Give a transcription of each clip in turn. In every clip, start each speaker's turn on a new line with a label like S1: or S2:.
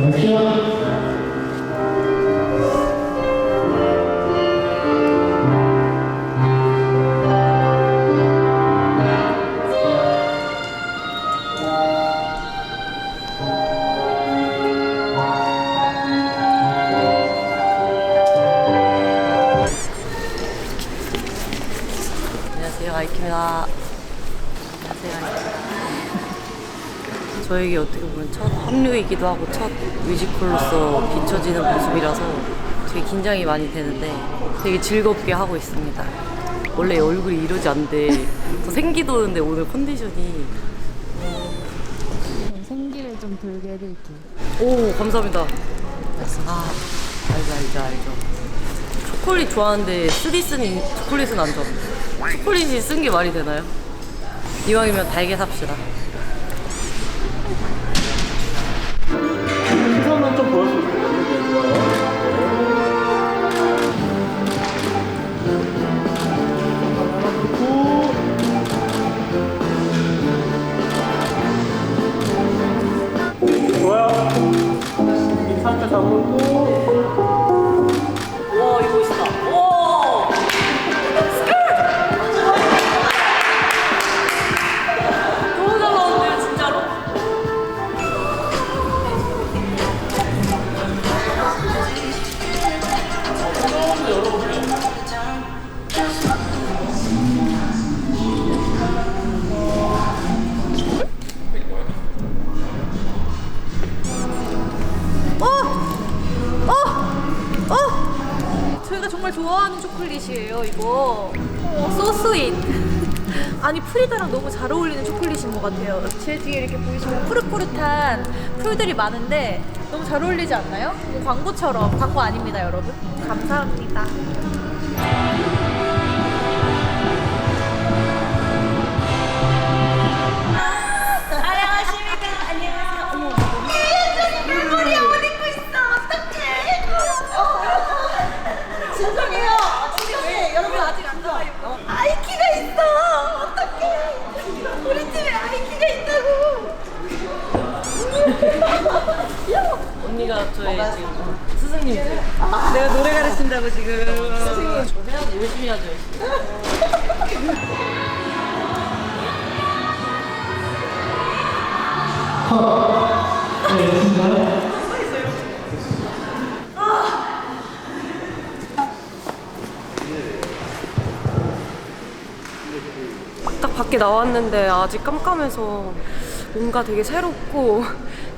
S1: 안녕 뮤지컬로서 비춰지는 모습이라서 되게 긴장이 많이 되는데 되게 즐겁게 하고 있습니다. 원래 얼굴이 이러지 않는데 더 생기 도는데 오늘 컨디션이.
S2: 생기를 좀 돌게 해드릴게요.
S1: 오 감사합니다. 아 알죠 알죠 알죠. 초콜릿 좋아하는데 쓰리 쓴 초콜릿은 안 좋아. 초콜릿이 쓴 게 말이 되나요? 이왕이면 달게 삽시다
S3: 상
S4: 것 같아요. 제 뒤에 이렇게 보이시면 푸릇푸릇한 풀들이 많은데 너무 잘 어울리지 않나요? 뭐 광고처럼. 광고 아닙니다, 여러분. 감사합니다.
S1: 가르친다고 지금. 저 해야지 열심히 하죠 열심히
S5: 딱 밖에 나왔는데 아직 깜깜해서 뭔가 되게 새롭고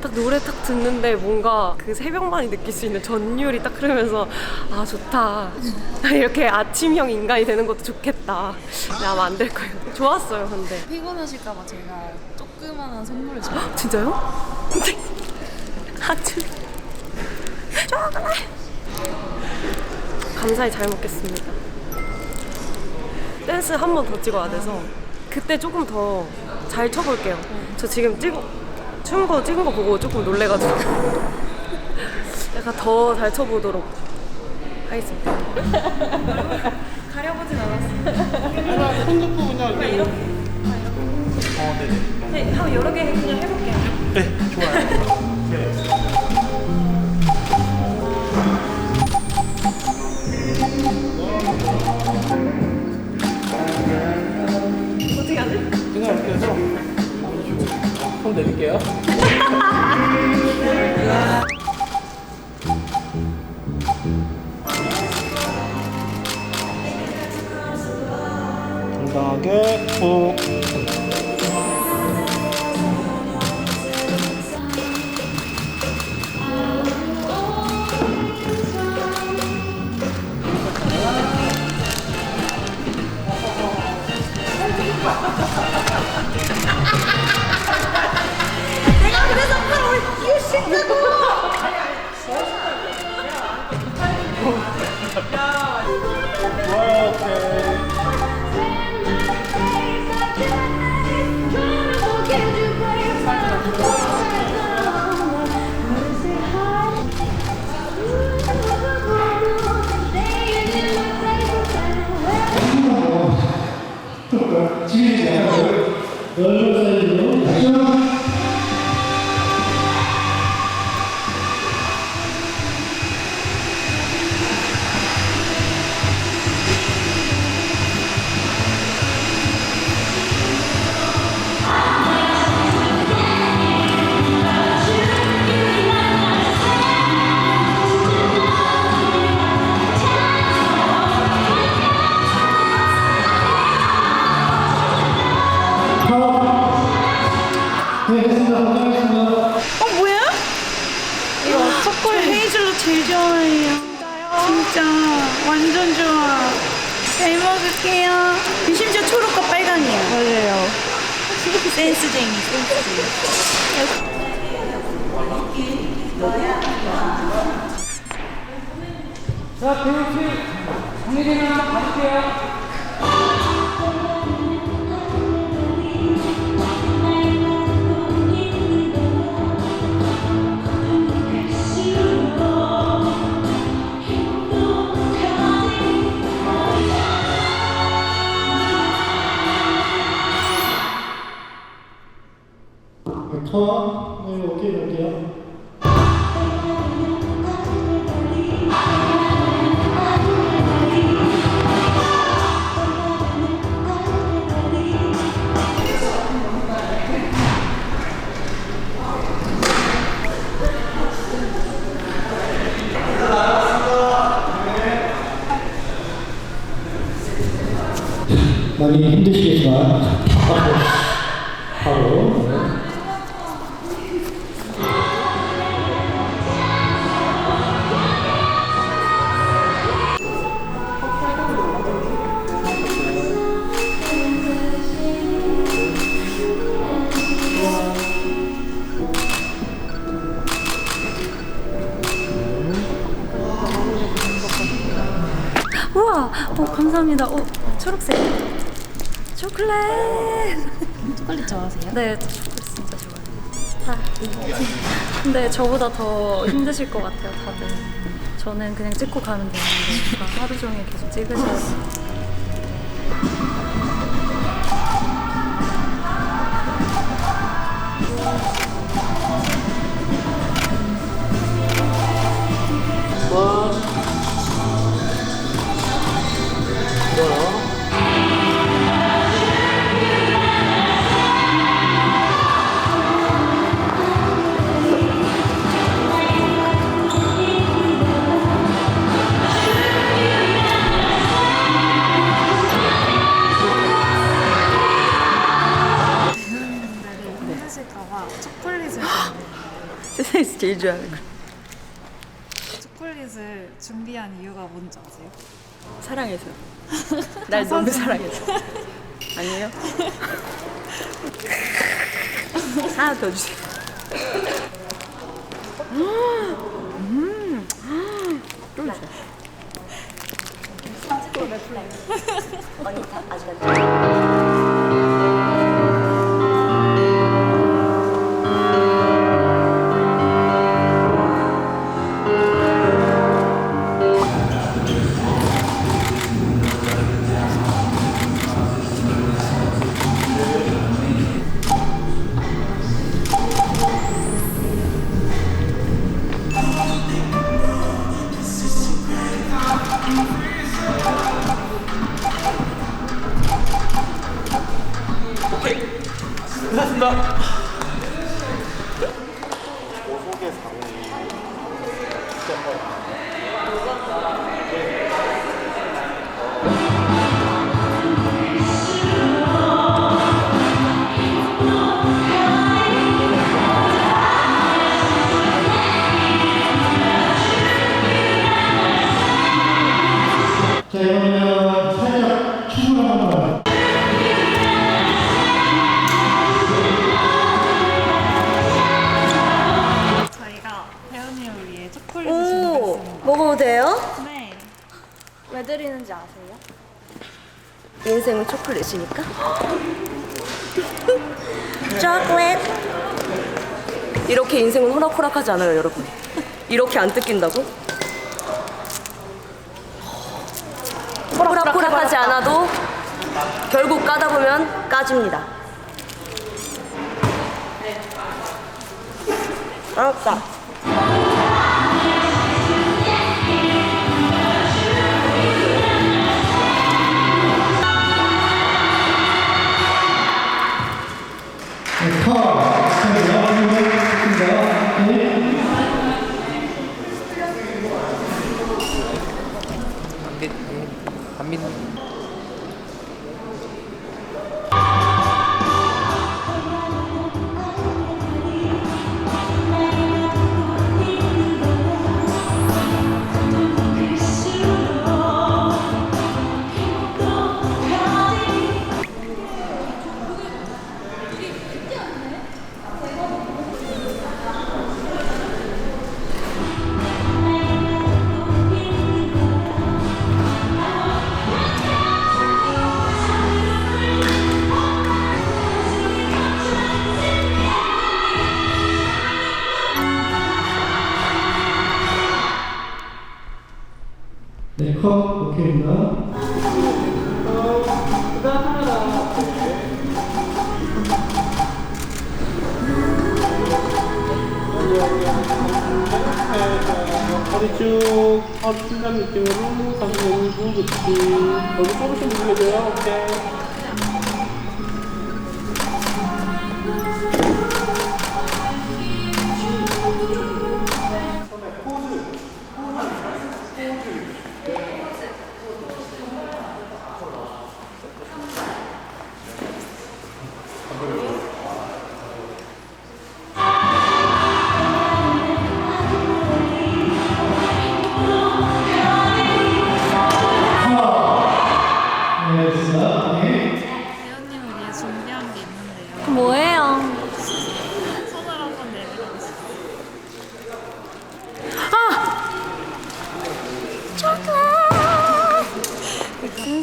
S5: 딱 노래 딱 듣는데 뭔가 그 새벽만이 느낄 수 있는 전율이 딱 흐르면서 아 좋다. 이렇게 아침형 인간이 되는 것도 좋겠다. 네, 아마 안 될 거예요. 좋았어요 근데.
S2: 피곤하실까봐 제가 조그만한 선물을 좀.
S5: 진짜요? 아주 조금만. 감사히 잘 먹겠습니다. 댄스 한 번 더 찍어야 돼서 그때 조금 더 잘 쳐볼게요. 저 지금 찍 춤은 거 찍은 거 보고 조금 놀래가지고 약간 더 잘 쳐보도록 하겠습니다 가려보진 않았어요
S3: 손잡고 그냥 이렇게. 어, 네네.
S5: 네, 한번 여러 개 그냥 해볼게요
S3: 네, 좋아요.
S6: 감사합니다. 어, 초록색. 초콜릿.
S2: 초콜릿 좋아하세요?
S6: 네, 저 초콜릿 진짜 좋아해요. 아, 근데 저보다 더 힘드실 것 같아요, 다들. 저는 그냥 찍고 가면 되는데 다 하루 종일 계속 찍으셔서.
S3: 제일 좋아하는 거.
S2: 초콜릿을 준비한 이유가 뭔지 아세요?
S3: 사랑해서. 날 너무 사랑해서. 아니에요? 하나 더 주세요. 음, 또 주세요. 아직 안 돼.
S7: 자,
S6: 인생은 호락호락하지 않아요, 여러분. 이렇게 안 뜯긴다고? 호락호락하지 않아도 결국 까다 보면 까집니다. 알았다.
S3: 느낌으로 다시 몸을 누우 그치 여기 조금씩 눌러줘요 오케이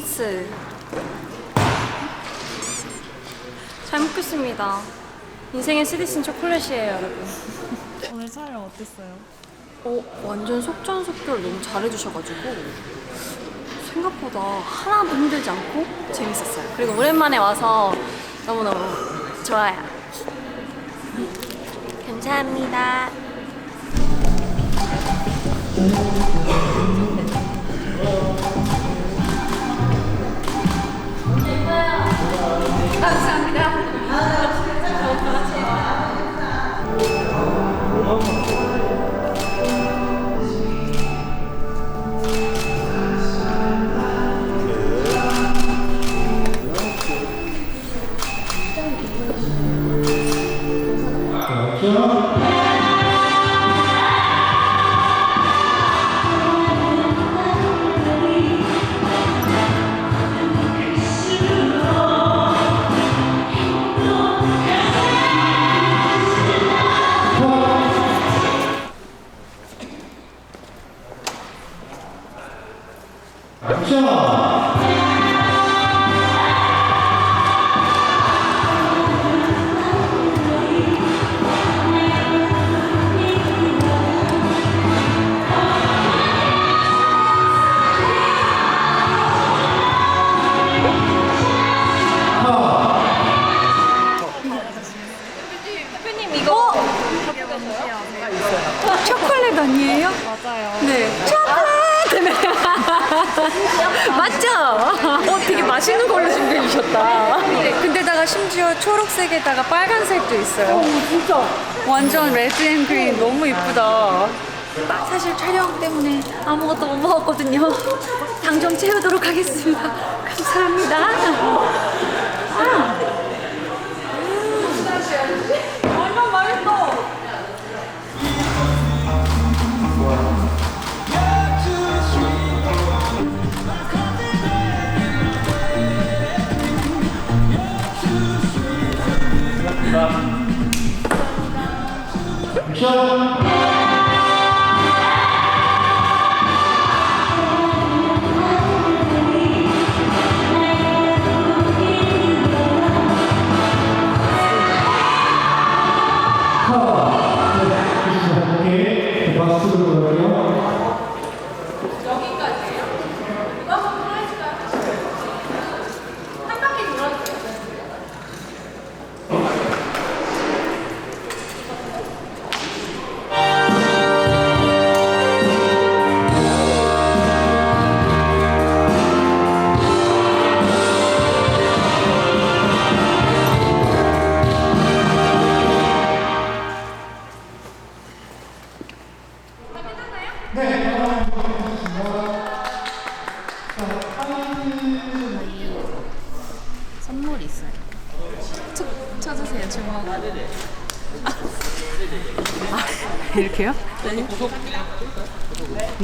S8: 센스. 잘 먹겠습니다. 인생의 쓰디쓴 초콜릿이에요, 여러분.
S9: 오늘 촬영 어땠어요?
S8: 어, 완전 속전속결 너무 잘해주셔가지고 생각보다 하나도 힘들지 않고 재밌었어요. 그리고 오랜만에 와서 너무너무 좋아요. 감사합니다.
S2: 자,
S8: 맞죠? 어, 되게 맛있는 걸로 준비해 주셨다. 근데다가 심지어 초록색에다가 빨간색도 있어요. 진짜. 완전 레드 앤 그린 너무 이쁘다. 사실 촬영 때문에 아무것도 못 먹었거든요. 당 좀 채우도록 하겠습니다. 감사합니다.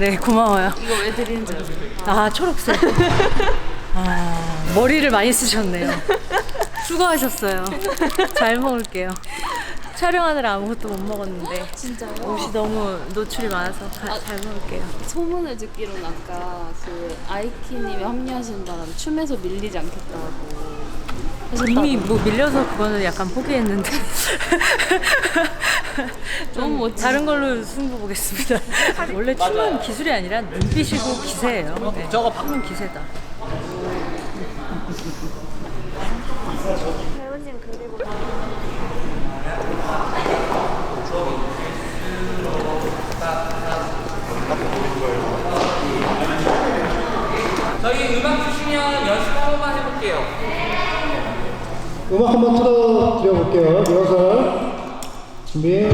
S2: 네,
S10: 고마워요.
S9: 이거 왜 드리는지 아세요?
S10: 아, 초록색. 아, 머리를 많이 쓰셨네요. 수고하셨어요. 잘 먹을게요. 촬영하느라 아무것도 못 먹었는데
S11: 진짜요?
S10: 옷이 너무 노출이 많아서 가- 잘 먹을게요.
S11: 소문을 듣기로는 아까 그 아이키님이 합류하시는 바람에 춤에서 밀리지 않겠다고
S10: 이미 뭐 밀려서 그거는 약간 포기했는데
S11: 너무 멋지.
S8: 다른 걸로 승부 보겠습니다. 원래 춤은 기술이 아니라 눈빛이고 기세예요. 네. 저거 방금 기세다.
S12: 저희 음악 주시면 연습 한 번만 해볼게요.
S13: 음악 한번 틀어 드려 볼게요. 리허설. 준비.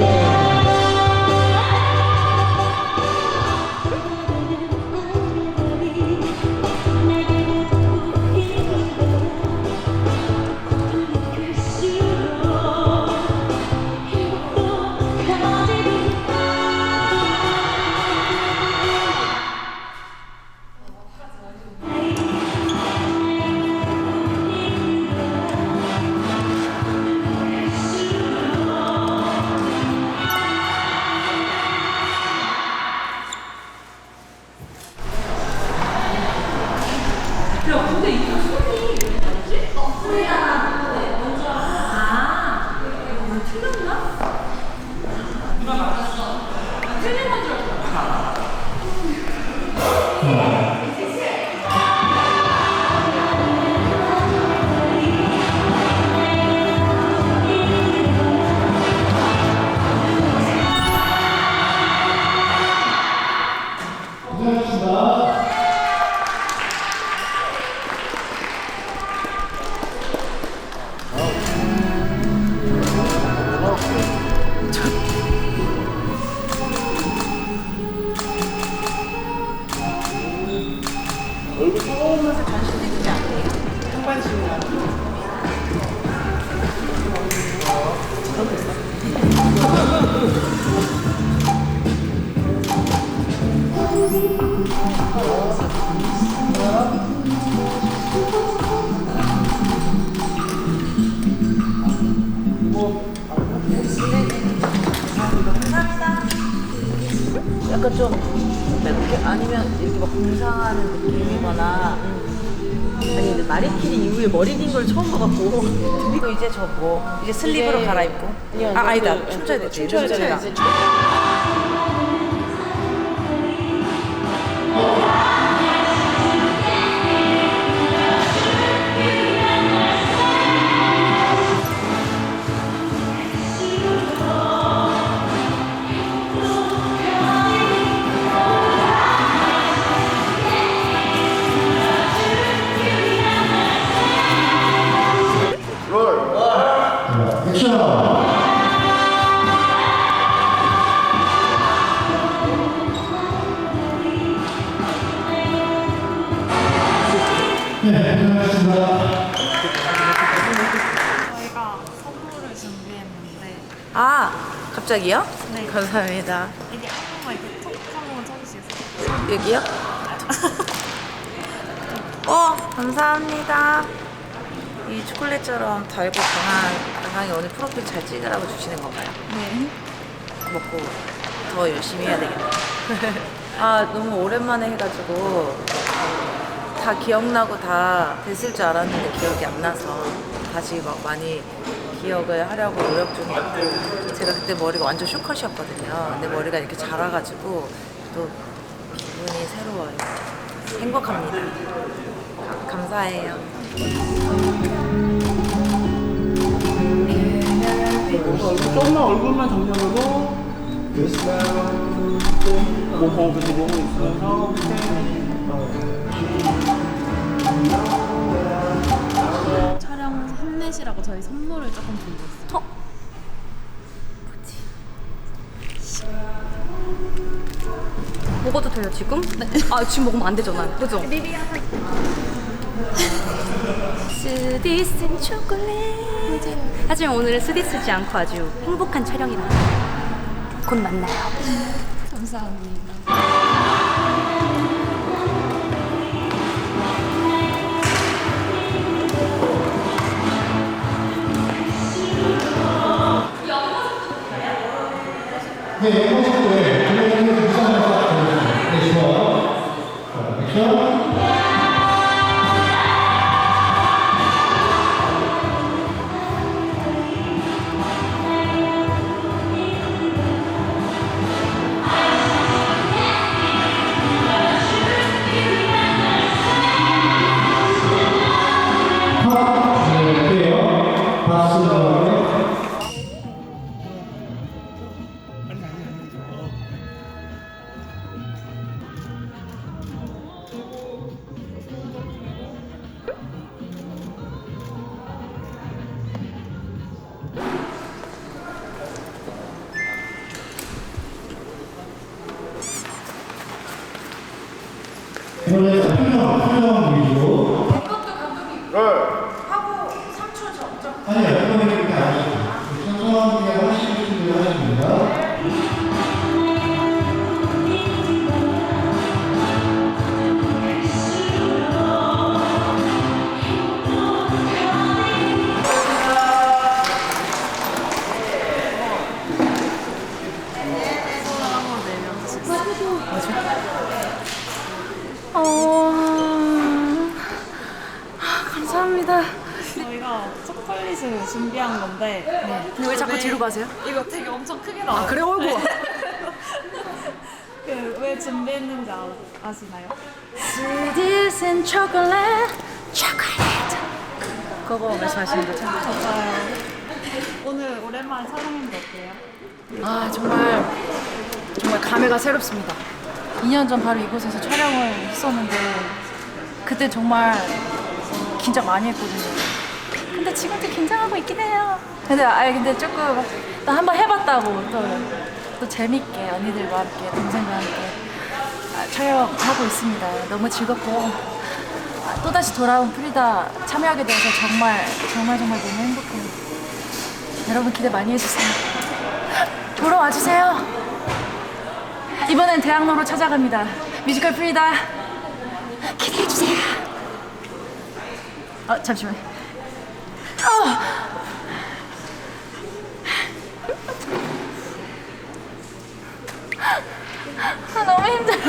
S14: 약간 좀 이렇게 아니면 이렇게 막 공상하는 느낌이거나 아니 근데 마리키리 이후에 머리 긴 걸 처음 봐갖고. 그리고 이제 저뭐 이제 슬립으로 갈아입고. 아 아니다. 춤춰야 되지 춤춰야 되 갑자기요? 네 감사합니다
S2: 이게 한 번만 이렇게 톡 한번 쳐주시겠어요?
S14: 여기요? 어 감사합니다 이 초콜릿처럼 달고 강한 강하게 오늘 프로필 잘 찍으라고 주시는 건가요?
S2: 네.
S14: 먹고 더 열심히 해야 되겠네. 아 너무 오랜만에 해가지고 다 기억나고 다 됐을 줄 알았는데 기억이 안 나서 다시 막 많이 기억을 하려고 노력 중이고 제가 그때 머리가 완전 쇼컷이었거든요. 근데 머리가 이렇게 자라가지고 또 기분이 새로워요. 행복합니다. 가- 감사해요.
S3: 조금만 얼굴만 정면으로 뭐 보고 계속 보고 있어서
S11: 촬영 힘내시라고 저희 선물을 조금 준비했어요.
S8: 먹어도 돼요 지금? 네. 아 지금 먹으면 안 되잖아요. 그죠? 스디슨 초콜릿. 하지만 오늘은 스디 쓰지 않고 아주 행복한 촬영이라. 곧 만나요.
S11: 감사합니다.
S13: 네, 연습 때 그냥
S11: 준비한 건데
S8: 근데 왜 자꾸 뒤로 가세요?
S11: 이거 되게 엄청 크게 나와요.
S8: 그래, 어이구.
S11: 그왜 준비했는지 아, 아시나요?
S8: And chocolate, chocolate. 그거 말씀하시는 거죠?
S11: 맞아요. 오늘 오랜만에 촬영했는데 어때요?
S8: 아 정말 정말 감회가 새롭습니다. 2년 전 바로 이곳에서 촬영을 했었는데 그때 정말 긴장 많이 했거든요. 근데 지금도 긴장하고 있긴 해요. 근데 아 근데 조금 또 한번 해봤다고 또, 또 재밌게 언니들과 함께 동생과 함께 아, 촬영하고 있습니다. 너무 즐겁고요. 아, 또 다시 돌아온 프리다 참여하게 돼서 정말 정말 정말 너무 행복해요. 여러분 기대 많이 해주세요. 보러 와주세요. 이번엔 대학로로 찾아갑니다. 뮤지컬 프리다 기대해주세요. 어, 잠시만. 어. 아, 너무 힘들어.